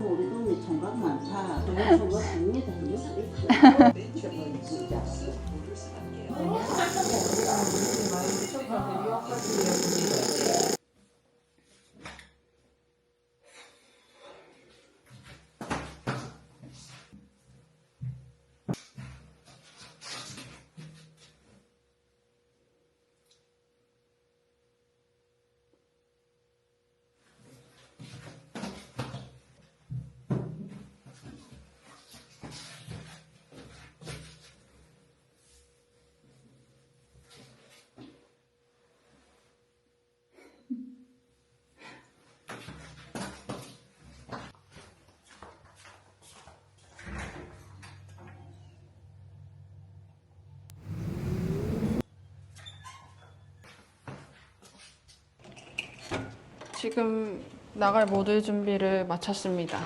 우리 동네 총각 많다. 저거 국내다 여기 지금 나갈 모듈 준비를 마쳤습니다.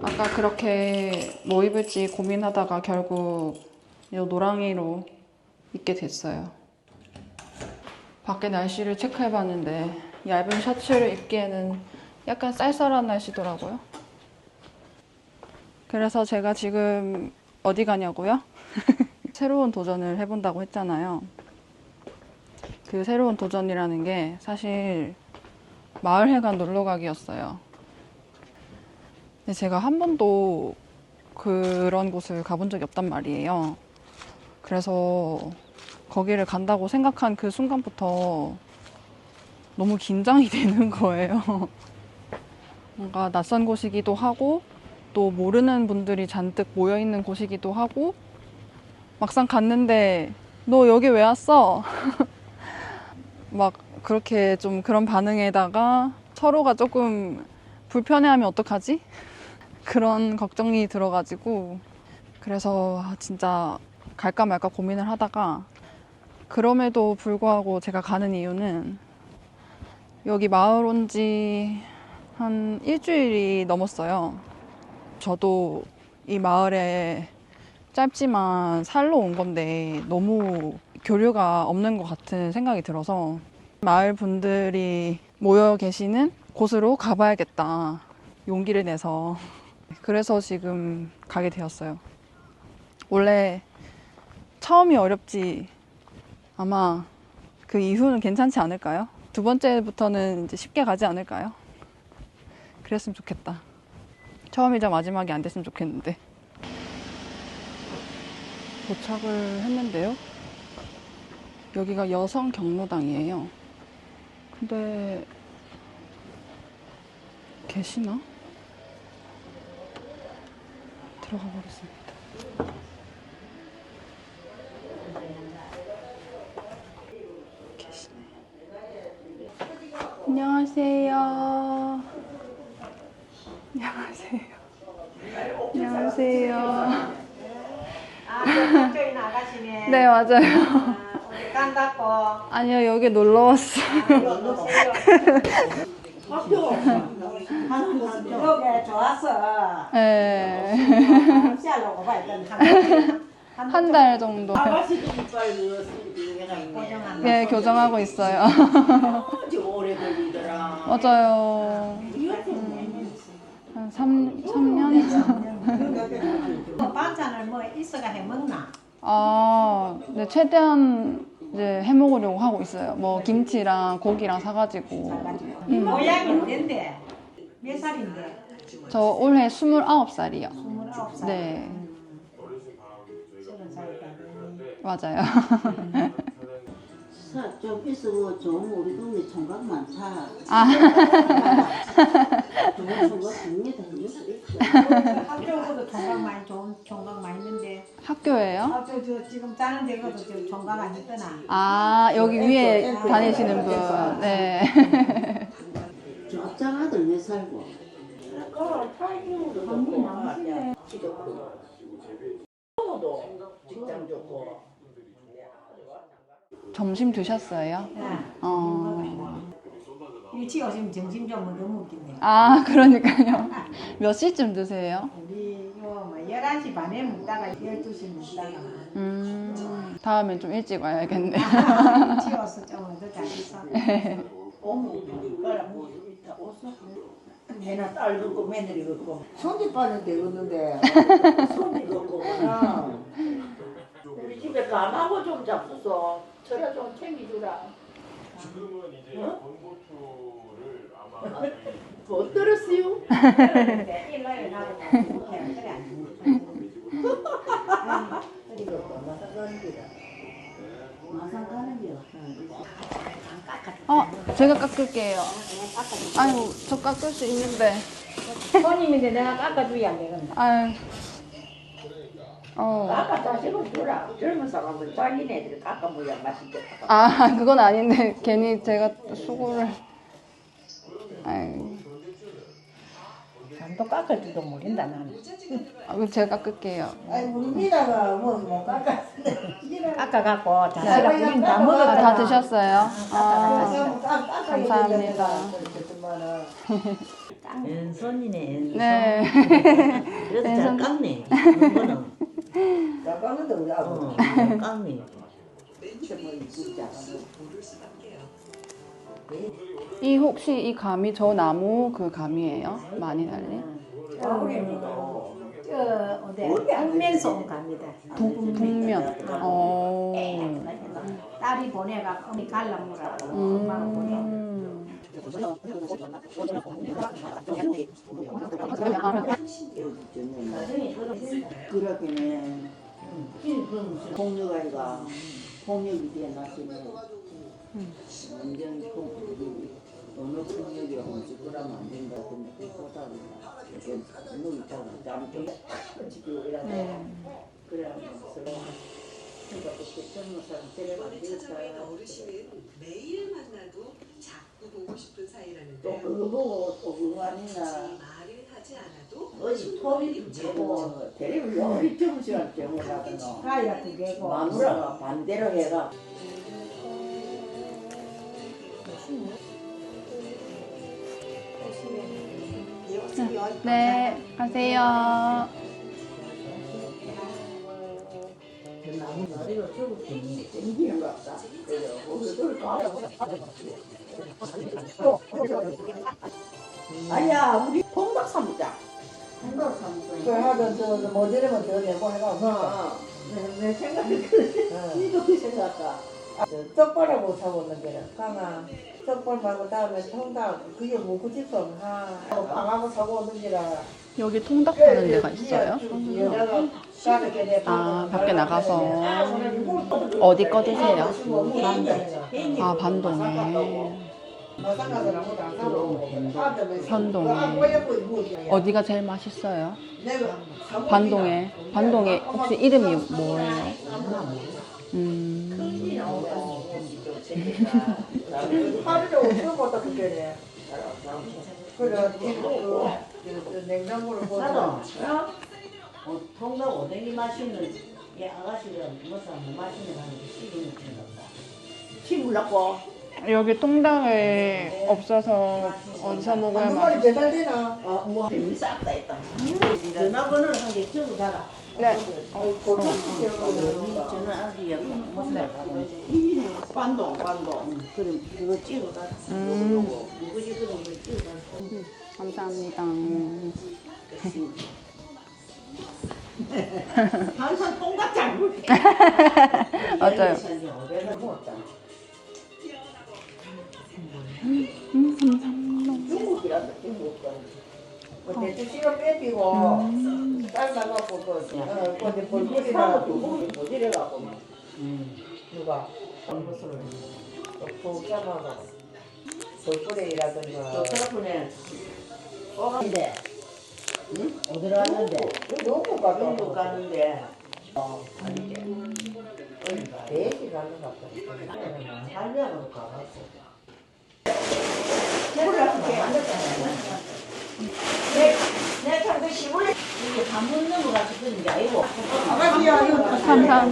아까 그렇게 뭐 입을지 고민하다가 결국 이 노랑이로 입게 됐어요. 밖에 날씨를 체크해 봤는데 얇은 셔츠를 입기에는 약간 쌀쌀한 날씨더라고요. 그래서 제가 지금 어디 가냐고요? 새로운 도전을 해본다고 했잖아요. 그 새로운 도전이라는 게 사실 마을회관 놀러 가기였어요. 근데 제가 한 번도 그런 곳을 가본 적이 없단 말이에요. 그래서 거기를 간다고 생각한 그 순간부터 너무 긴장이 되는 거예요. 뭔가 낯선 곳이기도 하고 또 모르는 분들이 잔뜩 모여 있는 곳이기도 하고 막상 갔는데 너 여기 왜 왔어? 막 그렇게 좀 그런 반응에다가 서로가 조금 불편해하면 어떡하지? 그런 걱정이 들어가지고 그래서 아, 진짜 갈까 말까 고민을 하다가 그럼에도 불구하고 제가 가는 이유는 여기 마을 온 지 한 일주일이 넘었어요. 저도 이 마을에 짧지만 살러 온 건데 너무 교류가 없는 것 같은 생각이 들어서 마을 분들이 모여 계시는 곳으로 가봐야겠다. 용기를 내서. 그래서 지금 가게 되었어요. 원래 처음이 어렵지 아마 그 이후는 괜찮지 않을까요? 두 번째부터는 이제 쉽게 가지 않을까요? 그랬으면 좋겠다. 처음이자 마지막이 안 됐으면 좋겠는데. 도착을 했는데요. 여기가 여성 경로당이에요. 근데 계시나? 들어가 보겠습니다. 계시네. 안녕하세요. 안녕하세요. 안녕하세요. 아, 저기 나가시네. 네, 맞아요. 아, 깐다고. 아니요, 여기 놀러. 여기 좋았어. 네. 시알로 오바 일단 한한달 정도. 아가씨도 이빨 얘가 있네. 고정한 네, 교정하고 있어요. 아주 오래 걸리더라. 맞아요. 음, 한 3, 3년? 반찬을 뭐 있어가 해 먹나? 아, 네, 최대한 이제 해 먹으려고 하고 있어요. 뭐, 김치랑 고기랑 사가지고. 음. 모양이 어딘데? 몇 살인데? 저 올해 29살이요. 29살. 네. 맞아요. 사, 좀 있으면 좀 우리 동네 총각 많다. 아, 학교보다 총각 많이 좋은 총각 많이 있는데 학교예요? 아, 저, 저 지금 짜는 데가도 저 총각 안 있더나. 아, 여기 위에 다니시는 분. 네. 저 앞장 아들 몇 살고? 점심 드셨어요? 네. 어. 일찍 오시면 점심 좀 너무 웃기네. 아, 그러니까요. 몇 시쯤 드세요? 우리 요뭐 11시 반에 먹다가 12시 먹다가 음, 다음엔 좀 일찍 와야겠네. 일찍 와서 좀 얻어 잘 있어. 내나 딸 걷고 며느리 걷고 손짓 빠는데 걷는데 손이 걷고 그냥 우리 집에 간하고 좀 잡숴서 저래 좀 챙겨주라 지금은 이제 건고추를 아마 저희 못 들었어요? 어, 제가 깎을게요. 아유, 저 깎을 수 있는데. 손님인데 내가 깎아줘야 안 되겠네 아유. 어. 아까 자식은 주라 젊은 사람은 자기네들이 깎아 먹어야 맛있겠다 아, 그건 아닌데 괜히 제가 수고를. 아유, 또 깎을 줄도 모른다 나는 아, 그럼 제가 깎을게요. 아니 우리 미나가 뭐못 깎았는데 깎아갖고 자식아 우린 다 아, 먹었다 다 드셨어요? 아, 감사합니다. 왼손이네 왼손 네. 그래도 잘 왼손. 깎네 이거는 나 깎는데 우리 아버지 어, 잘 깎네 이 혹시 이 감이 저 나무 그 감이에요? 많이 달린? 북면서 온 갑니다 북, 북면. 어. 딸이 보내가 어머니 갈라무라고 엄마가 보내 음. 그러기는 폭력아이가 폭력이 돼 나시네. 완전 폭력이 어느 폭력이 오지 그러면 안 된다 근데 그보다 이렇게 눈이 있다고 잠좀 지키고 이래야 돼 그래야 서로 그러니까 그렇게 젊은 사람 데려가 되겠다 어르신은 매일 만나도 자 꾸 보고 싶은 사이라는데 또 그거 보고 또 응원이나 말을 하지 않아도 어디 토리 되고 데리고 요리 점심을 정하거나 가위가 두 개고. 마누라가 반대로 해가 네, 가세요. 나리로 죽었더니 땡기는 것 같다. 그래서 그걸 가라고 아니야 우리 통닭 삼자 통닭 삼자 그 하던 저 모델이면 더 내고 해가 어, 내, 내 생각이 그래 니도 그 생각다. 떡벌하고 사고 있는 게는 강아 떡벌 말고 다음에 통닭 그게 먹고 싶어 하 빵하고 사고 오는 게라. 여기 통닭 파는 데가 있어요? 여자가 까르게 내 아, 밖에 나가서. 어디 거 드세요? 아, 반동에. 어디 어디가 제일 맛있어요? 반동에. 반동에 혹시 이름이 뭐예요? 음. 그, 그 어, 통닭 오뎅이 맛있는 이 아가씨가 무슨 못 맛있는 하는데 시기는 생각다 치물라고 여기 통닭을 없어서 어디서 먹어야 한 마리? 배달되나? 아 우와 재밌었다. 했다 전화번호를 한개 적어 달아 네. 전화하기 여기 무슨 반동 반동. 그럼 그거 찍어가. 음, 누구지 그런 걸 찍어 달아 감사합니다. 항상 통닭 잘 먹게. 맞아요. 중국 근데 또 씨가 빼비고 삶아갖고 그 어, 근데 벌꿀이나 모질해갖고 누가 벌꿀을 푹 삶아서 벌꿀이라든가 저tele폰에 꺼가는데 응? 어디로 갔는데 영국 가서 영국 가는데 어 아니지 대시 가는 것 같아 할매하고 가봤어 이게 반문 넘어가서 그런 게 아니고. 아가씨야 이거 감사합니다.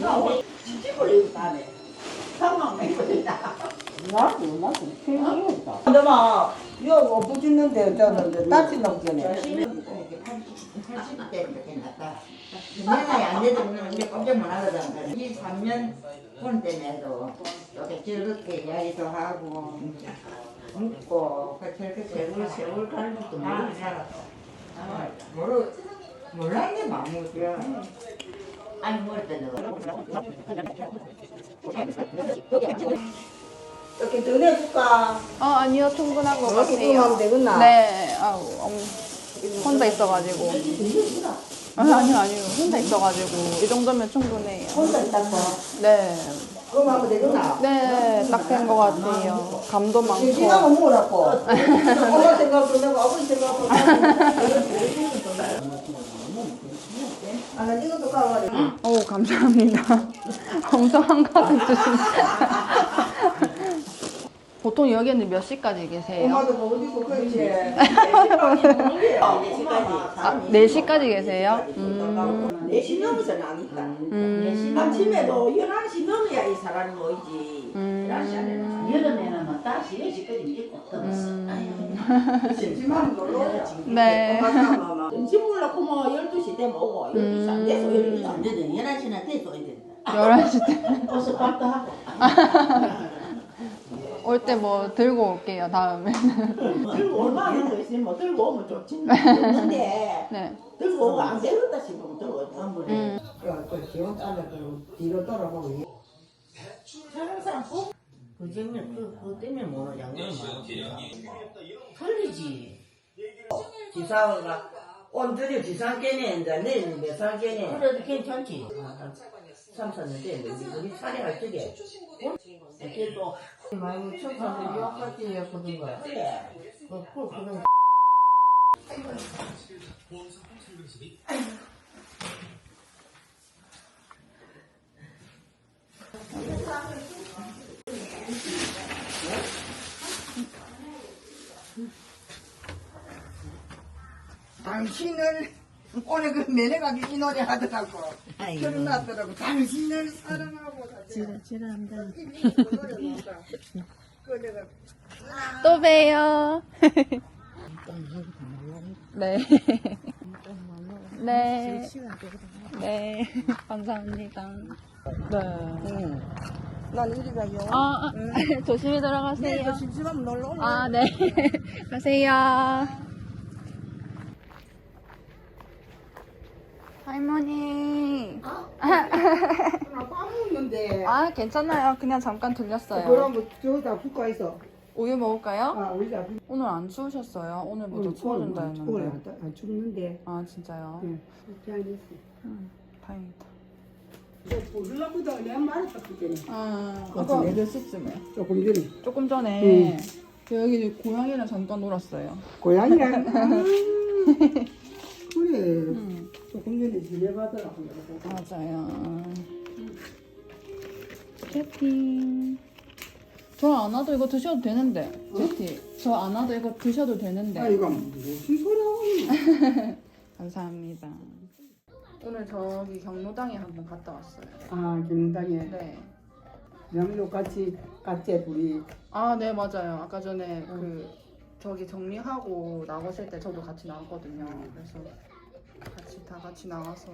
여기 다네 상황 있다 나도 나도 생각이 없다. 너마 이거 엎어 짓는데 저는 따뜻나 보잖아 80대 이렇게 났다. 내가 안 놀라거든. 이 3년 본 때문에도 여기 저렇게 이야기도 하고 웃고 그렇게 세월 세월 가는 것도 모르고 살았어. 모르 몰랐는 게 마음이야. 아니 뭘 때는 이렇게 더 내줄까? 어 아니요 충분한 것 이렇게 같아요. 하면 되겠나? 네, 아우 엄- 혼자 있어가지고. 아니 아니요 아니요 혼자 있어가지고 이 정도면 충분해요. 혼자 있다고. 네, 그럼 하면 되겠나? 네, 딱 된 것 같아요. 감도 많고. 먹으라고. 엄마 생각도 내고 아버지 생각도 아, 나 이것도 까봐야 오 감사합니다. 엄청 한가득 주신. 보통 여기는 몇 시까지 계세요? 엄마도 뭐 어디고 그렇지. 아, 4시까지 계세요? 음, 4시 넘어서는 안 있다. 음, 아침에도 11시 넘어야 이 사람이 모이지. 11시 안에는. 여름에는 막 다시 10시까지 있고 음. 심심하면 놀러 오자. 네. 점심 먹으려고 뭐 12시 되면 오고 12시 안 돼서 12시 안 돼. 되든 11시나 돼서 된다. 11시 때. 어서 밥도 하고. 올때뭐 들고 올게요, 다음에는. 들고 얼마나 거 있으면 뭐 들고 오면 좋지. 좋는데 네. 들고 오고 안 되겠다 싶으면 들고 오지. 음. 그 기온 따라 그 뒤로 돌아보고 항상 꼭그 정말 그, 그 때문에 양념을 많이 틀리지. 지사가 온들이 지상견이 이제 내일 매상견이 그래도 괜찮지. 아, 3, 4년 됐는데 우리 살이할 적에 이렇게 또 많이 청소를 유학까지 했거든 거야. 그래. 그, 그, 그런 당신을 오늘 그 매너가게 이 노래 하더라고 결혼하더라고 당신을 사랑하고 지랄 지랄한다 그 내가 또 봬요. 네. 네. 네. 감사합니다. 네. 난 이리 가요 아, 아, 조심히 들어가세요. 내일 심심하면 놀러 올래 아, 네. 가세요. 할머니. 나 까먹는데 아, 괜찮아요. 그냥 잠깐 들렸어요. 그럼 뭐 저기다 붓고 있어 우유 먹을까요? 아 우리가 오늘 안 추우셨어요? 오늘부터 추워진다 했는데. 안 춥는데 아, 진짜요? 응. 됐어 음, 다행이다. 보려보다 내가 말했다 그때는 아. 아까 몇 시쯤에? 조금 전에 조금 전에 여기 고양이랑 잠깐 놀았어요. 고양이랑 아, 그래 음, 조금 전에 지내가더라고 맞아요. 채팅. 저안 와도 이거 드셔도 되는데. 채팅. 저안 와도 이거 드셔도 되는데. 아 이거 무슨 소리 하고 감사합니다. 오늘 저기 경로당에 한번 갔다 왔어요. 아 경당에 네. 명료 같이 같이 둘이 아, 네, 맞아요. 아까 전에 그 저기 정리하고 나가실 때 저도 같이 나왔거든요. 그래서 같이 다 같이 나가서